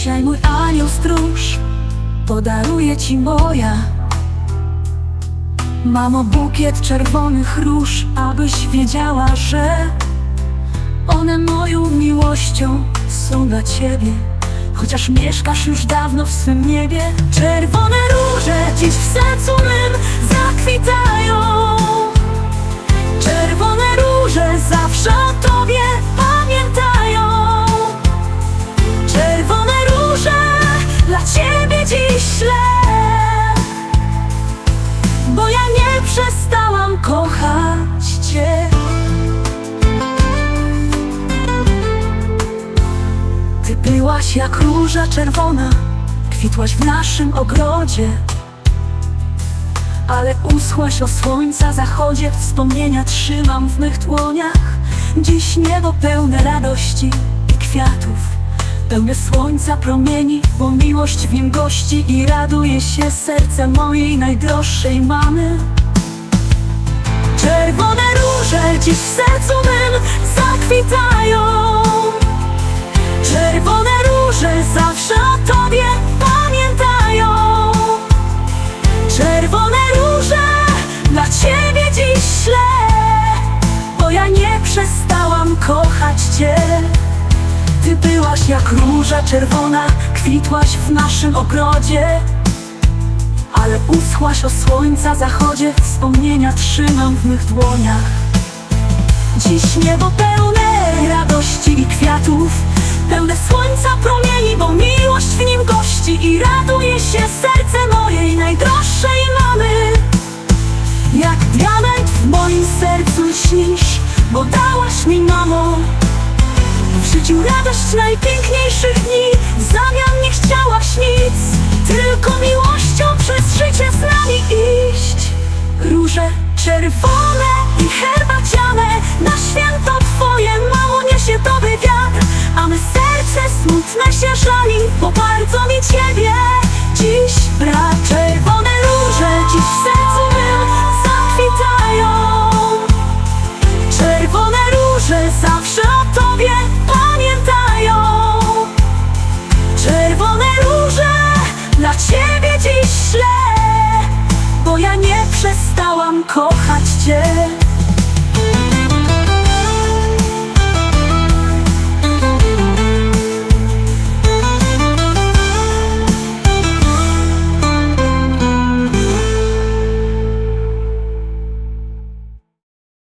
Dzisiaj mój anioł stróż podaruje ci moja. Mamo bukiet czerwonych róż, abyś wiedziała, że One moją miłością są dla ciebie. Chociaż mieszkasz już dawno w swym niebie Czerwone róże dziś w sercu mym zakwitają. Bo ja nie przestałam kochać Cię. Ty byłaś jak róża czerwona Kwitłaś w naszym ogrodzie. Ale uschłaś o słońca zachodzie Wspomnienia trzymam w mych dłoniach. Dziś niebo pełne radości i kwiatów Pełne słońca promieni, bo miłość w nim gości I raduje się serce mojej najdroższej mamy. Czerwone róże dziś w sercu mym zakwitają. Czerwone róże zawsze byłaś jak róża czerwona, kwitłaś w naszym ogrodzie. Ale uschłaś o słońca zachodzie, wspomnienia trzymam w mych dłoniach. Dziś niebo pełne radości i kwiatów Pełne słońca promieni, bo miłość w nim gości I raduje się serce mojej najdroższej mamy. Jak diament w moim sercu śnisz, bo dałaś radość najpiękniejszych dni. W zamian nie chciałaś nic Tylko miłością przez życie z nami iść. Róże czerwone i herbaciane Na święto twoje mało niesie tobie wiatr A me serce smutne się żali Bo bardzo mi ciebie dziś brak Dla Ciebie dziś śle, bo ja nie przestałam kochać Cię.